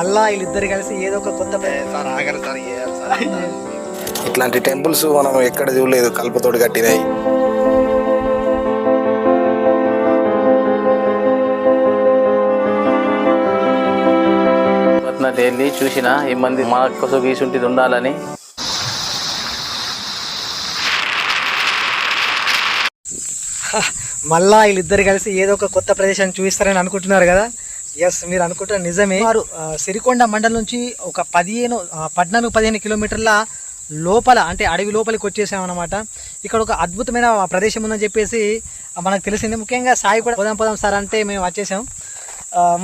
మళ్ళా వీళ్ళిద్దరు కలిసి ఏదో ఒక కొత్త సార్ సార్ ఇట్లాంటి టెంపుల్స్ మనం ఎక్కడ చూడలేదు కల్పతోటి కట్టినాయి వెళ్ళి చూసిన ఈ మంది మా కోసం గీసుంటిది ఉండాలని. మళ్ళా వీళ్ళిద్దరు కలిసి ఏదో ఒక కొత్త ప్రదేశాన్ని చూపిస్తారని అనుకుంటున్నారు కదా. ఎస్ మీరు అనుకుంటున్న నిజమే. వారు సిరికొండ మండలం నుంచి ఒక పదిహేను పద్నాలుగు పదిహేను కిలోమీటర్ల లోపల అంటే అడవి లోపలికి వచ్చేసామన్నమాట. ఇక్కడ ఒక అద్భుతమైన ప్రదేశం ఉందని చెప్పేసి మనకు తెలిసింది. ముఖ్యంగా సాయి కూడా పోదాం పోదాం సార్ అంటే మేము వచ్చేసాం.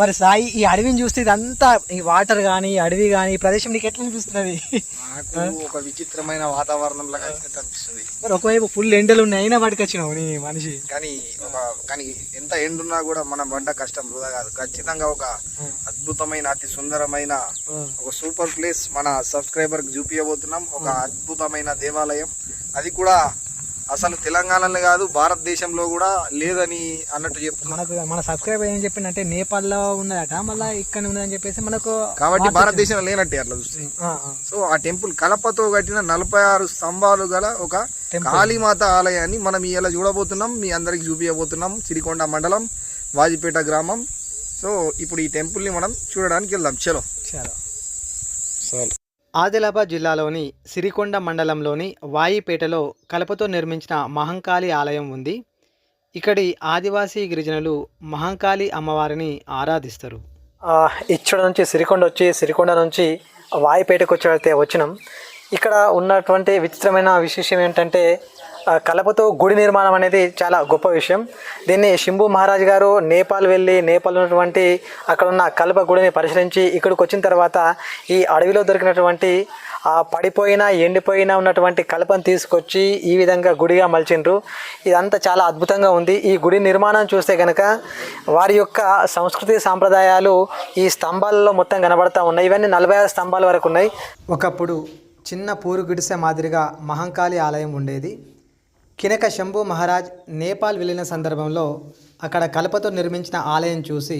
మరి సాయి ఈ అడవిని చూస్తే ఇదంతా ఈ వాటర్ కానీ అడవి కానీ ఈ ప్రదేశం నీకు ఎట్లా అనిపిస్తున్నది? ఒక విచిత్రమైన వాతావరణంలో కలిసినట్టు అనిపిస్తుంది. మరి ఒకవైపు ఫుల్ ఎండలు ఉన్నాయి అయినా వాటికి వచ్చినావు నీ మనిషి. కానీ ఒక కానీ ఎంత ఎండున్నా కూడా మన బండ కష్టం వృధా కాదు. ఖచ్చితంగా ఒక అద్భుతమైన అతి సుందరమైన ఒక సూపర్ ప్లేస్ మన సబ్స్క్రైబర్కి చూపించబోతున్నాం ఒక అద్భుతమైన దేవాలయం. అది కూడా అసలు తెలంగాణలో కాదు భారతదేశంలో కూడా లేదని అన్నట్టు చెప్తున్నాం మనకు మన సబ్స్క్రైబర్ ఏం చెప్పిందంటే నేపాల్లో ఉన్నదట మళ్ళీ ఇక్కడ ఉన్నదని చెప్పేసి మనకు కాబట్టి భారతదేశంలో లేనట్టే అట్లా చూస్తే. సో ఆ టెంపుల్ కలపతో కట్టిన నలభై ఆరు స్తంభాలు గల ఒక కాళీమాత ఆలయాన్ని మనం ఇలా చూడబోతున్నాం మీ అందరికి చూపించబోతున్నాం సిరికొండ మండలం వాజిపేట గ్రామం. సో ఇప్పుడు ఈ టెంపుల్ని మనం చూడడానికి వెళ్దాం. చలో. చాలా. చాలు ఆదిలాబాద్ జిల్లాలోని సిరికొండ మండలంలోని వాయిపేటలో కలపతో నిర్మించిన మహంకాళి ఆలయం ఉంది. ఇక్కడి ఆదివాసీ గిరిజనులు మహంకాళి అమ్మవారిని ఆరాధిస్తారు. ఇచ్చడ నుంచి సిరికొండ వచ్చి సిరికొండ నుంచి వాయిపేటకు వచ్చి వచ్చినాం. ఇక్కడ ఉన్నటువంటి విచిత్రమైన విశేషం ఏంటంటే కలపతో గుడి నిర్మాణం అనేది చాలా గొప్ప విషయం. దీన్ని శంభు మహారాజ్ గారు నేపాల్ వెళ్ళి నేపాల్ ఉన్నటువంటి అక్కడ ఉన్న కలప గుడిని పరిశీలించి ఇక్కడికి వచ్చిన తర్వాత ఈ అడవిలో దొరికినటువంటి ఆ పడిపోయిన ఎండిపోయిన ఉన్నటువంటి కలపను తీసుకొచ్చి ఈ విధంగా గుడిగా మలిచిండ్రు. ఇదంతా చాలా అద్భుతంగా ఉంది. ఈ గుడి నిర్మాణం చూస్తే కనుక వారి యొక్క సంస్కృతి సాంప్రదాయాలు ఈ స్తంభాలలో మొత్తం కనబడతా ఉన్నాయి. ఇవన్నీ నలభై ఆరు స్తంభాల వరకు ఉన్నాయి. ఒకప్పుడు చిన్న పూరు గుడిసె మాదిరిగా మహంకాళి ఆలయం ఉండేది. కినక శంభు మహారాజ్ నేపాల్ వెళ్ళిన సందర్భంలో అక్కడ కలపతో నిర్మించిన ఆలయం చూసి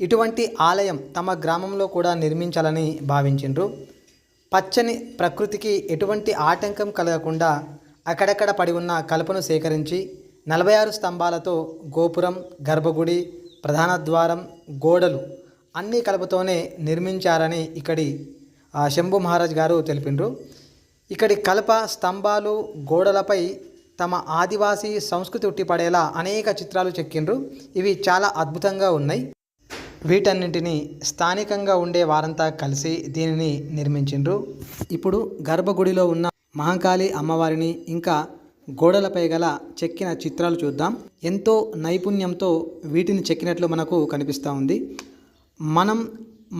ఇటువంటి ఆలయం తమ గ్రామంలో కూడా నిర్మించాలని భావించిండ్రు. పచ్చని ప్రకృతికి ఎటువంటి ఆటంకం కలగకుండా అక్కడక్కడ పడి ఉన్న కలపను సేకరించి నలభై ఆరు స్తంభాలతో గోపురం గర్భగుడి ప్రధాన ద్వారం గోడలు అన్ని కలపతోనే నిర్మించారని ఇక్కడి శంభు మహారాజ్ గారు తెలిపిండ్రు. ఇక్కడి కలప స్తంభాలు గోడలపై తమ ఆదివాసీ సంస్కృతి ఉట్టిపడేలా అనేక చిత్రాలు చెక్కిండ్రు. ఇవి చాలా అద్భుతంగా ఉన్నాయి. వీటన్నింటినీ స్థానికంగా ఉండే వారంతా కలిసి దీనిని నిర్మించిండ్రు. ఇప్పుడు గర్భగుడిలో ఉన్న మహంకాళి అమ్మవారిని ఇంకా గోడలపై గల చెక్కిన చిత్రాలు చూద్దాం. ఎంతో నైపుణ్యంతో వీటిని చెక్కినట్లు మనకు కనిపిస్తూ ఉంది. మనం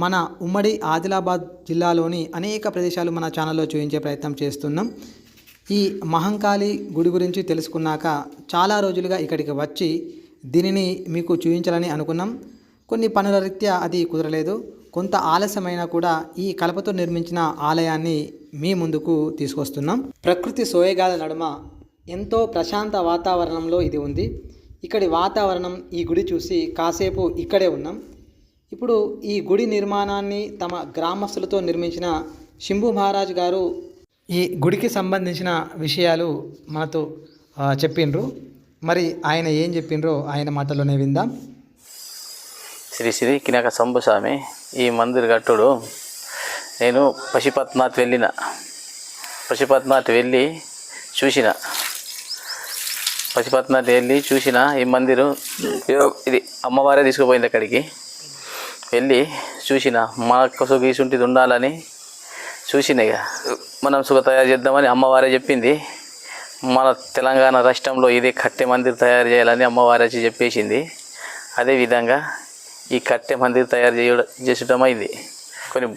మన ఉమ్మడి ఆదిలాబాద్ జిల్లాలోని అనేక ప్రదేశాలు మన ఛానల్లో చూపించే ప్రయత్నం చేస్తున్నాం. ఈ మహంకాళి గుడి గురించి తెలుసుకున్నాక చాలా రోజులుగా ఇక్కడికి వచ్చి దీనిని మీకు చూపించాలని అనుకున్నాం. కొన్ని పనుల రీత్యా అది కుదరలేదు. కొంత ఆలస్యమైనా కూడా ఈ కలపతో నిర్మించిన ఆలయాన్ని మీ ముందుకు తీసుకొస్తున్నాం. ప్రకృతి సోయగాల నడుమ ఎంతో ప్రశాంత వాతావరణంలో ఇది ఉంది. ఇక్కడి వాతావరణం ఈ గుడి చూసి కాసేపు ఇక్కడే ఉన్నాం. ఇప్పుడు ఈ గుడి నిర్మాణాన్ని తమ గ్రామస్తులతో నిర్మించిన శంభు మహారాజ్ గారు ఈ గుడికి సంబంధించిన విషయాలు మనతో చెప్పిండ్రు. మరి ఆయన ఏం చెప్పిండ్రో ఆయన మాటలోనే విందాం. శ్రీ శ్రీ కినక సంభుస్వామి ఈ మందిర్ కట్టుడు. నేను పశుపత్నాథ్ వెళ్ళిన. పశుపత్నాథ్ వెళ్ళి చూసిన. పశుపత్నాథ్ వెళ్ళి చూసిన ఈ మందిరు ఇది అమ్మవారే తీసుకుపోయింది అక్కడికి. వెళ్ళి చూసిన మా కోసం గీసుంటిది ఉండాలని చూసిన ఇక. మనం సుఖ తయారు చేద్దామని అమ్మవారే చెప్పింది. మన తెలంగాణ రాష్ట్రంలో ఇదే కట్టె మందిర్ తయారు చేయాలని అమ్మవారే వచ్చి చెప్పేసింది. అదేవిధంగా ఈ కట్టె మందిర్ తయారు చేయడం చేసడం అయింది. కొన్ని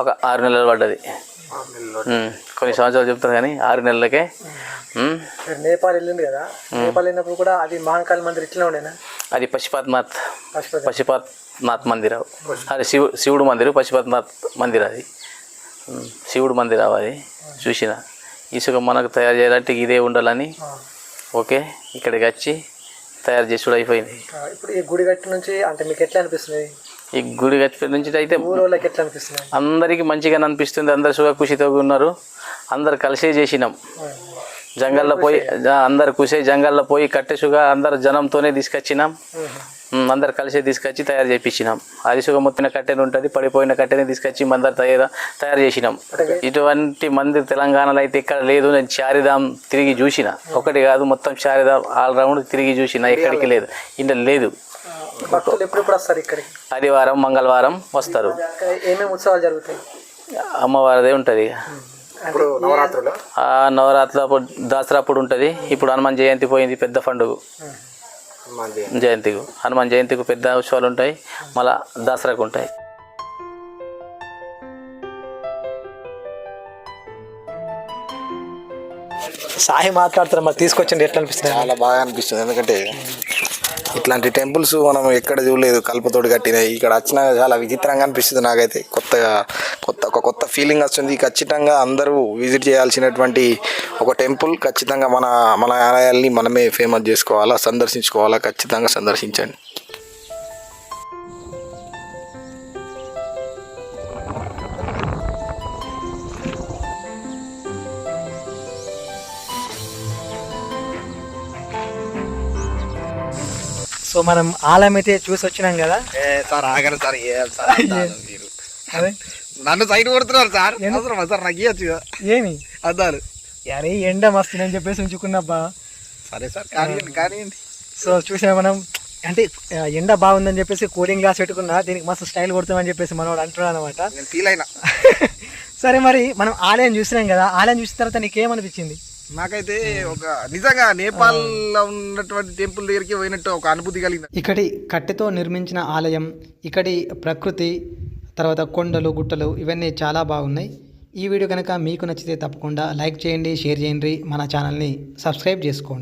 ఒక ఆరు నెలలు పడ్డది. కొన్ని సంవత్సరాలు చెప్తారు కానీ ఆరు నెలలకే. నేపాల్ వెళ్ళింది కదా? నేపాల్ వెళ్ళినప్పుడు కూడా అది మహంకాళి మందిర్ ఇట్లా ఉండేనా? అది పశుపతినాథ్ పశుపతి. పశుపతినాథ్ మందిరం. అది శివు శివుడు మందిరం పశుపతినాథ్ మందిరం అది. శివుడు మందిరం అది చూసిన? ఇసుక మనకు తయారు చేయాలంటే ఇదే ఉండాలని. ఓకే ఇక్కడికి వచ్చి తయారు చేసుడు అయిపోయింది. ఇప్పుడు ఈ గుడి గట్టి నుంచి అంటే మీకు ఎట్లా అనిపిస్తుంది? ఈ గుడి కట్టిన నుంచి అయితే ఊరోళ్ళకి ఎట్లా అనిపిస్తుంది? అందరికీ మంచిగా అనిపిస్తుంది. అందరు సుఖ ఖుషితో ఉన్నారు. అందరు కలిసే చేసినాం. జంగల్లో పోయి అందరు కుసే జంగల్లో పోయి కట్టెసుగా అందరు జనంతోనే తీసుకొచ్చినాం. అందరు కలిసి తీసుకొచ్చి తయారు చేయించినాం అరిసుగా మొత్తిన కట్టెలు ఉంటుంది పడిపోయిన కట్టెని తీసుకొచ్చి మందరు తయారు తయారు చేసినాం. ఇటువంటి మంది తెలంగాణలో అయితే ఇక్కడ లేదు నేను చారిధాం తిరిగి చూసిన. ఒకటి కాదు మొత్తం చారిధాం ఆల్ రౌండ్ తిరిగి చూసిన. ఎక్కడికి లేదు. ఇంత లేదు. భక్తులు ఎప్పుడెప్పుడు వస్తారు ఇక్కడికి? ఆదివారం మంగళవారం వస్తారు. ఏమేమి ఉత్సవాలు జరుగుతాయి? అమ్మవారిదే ఉంటుంది. ఇప్పుడు నవరాత్రులు? ఆ నవరాత్రులు అప్పుడు దసరా అప్పుడు ఉంటుంది. ఇప్పుడు హనుమాన్ జయంతి పోయింది పెద్ద పండుగ. జయంతికి. హనుమాన్ జయంతికి పెద్ద ఉత్సవాలు ఉంటాయి మళ్ళా దసరాకు ఉంటాయి. సాయి మాట్లాడుతారు మరి తీసుకొచ్చింది ఎట్లా అనిపిస్తుంది? చాలా బాగా అనిపిస్తుంది ఎందుకంటే ఇట్లాంటి టెంపుల్స్ మనం ఎక్కడ చూడలేదు కల్పతోటి కట్టినాయి ఇక్కడ వచ్చినా చాలా విచిత్రంగా అనిపిస్తుంది నాకైతే. కొత్తగా కొత్త ఒక కొత్త ఫీలింగ్ వస్తుంది. ఖచ్చితంగా అందరూ విజిట్ చేయాల్సినటువంటి ఒక టెంపుల్ ఖచ్చితంగా మన మన ఆలయాల్ని మనమే ఫేమస్ చేసుకోవాలా సందర్శించుకోవాలా ఖచ్చితంగా సందర్శించండి. సో మనం ఆలయం అయితే చూసి వచ్చినాం కదా? సార్ ఆగండి సార్ మీరు. నన్ను సైడ్ కొడుతున్నారు సార్. అవసరమా సార్ నాకు ఇవ్వచ్చు ఏమి? అద్దాలు అరే ఎండ మస్తుందని చెప్పేసి ఉంచుకున్నబ్బా. సరే సార్ కానివ్వండి కానివ్వండి. సో చూసినా మనం అంటే ఎండ బాగుందని చెప్పేసి కూలింగ్ గ్లాస్ పెట్టుకున్నా దీనికి మస్తు స్టైల్ కొడతామని చెప్పేసి మనోడు అంటున్నాడు అనమాట నేను ఫీల్ అయినా. సరే మరి మనం ఆలయం చూసినాం కదా ఆలయం చూసిన తర్వాత నీకేమనిపించింది? నాకైతే ఒక నిజంగా నేపాల్లో ఉన్నటువంటి టెంపుల్ దగ్గరికి పోయినట్టు ఒక అనుభూతి కలిగింది. ఇక్కడి కట్టెతో నిర్మించిన ఆలయం ఇక్కడి ప్రకృతి తర్వాత కొండలు గుట్టలు ఇవన్నీ చాలా బాగున్నాయి. ఈ వీడియో కనుక మీకు నచ్చితే తప్పకుండా లైక్ చేయండి షేర్ చేయండి మన ఛానల్ని సబ్స్క్రైబ్ చేసుకోండి.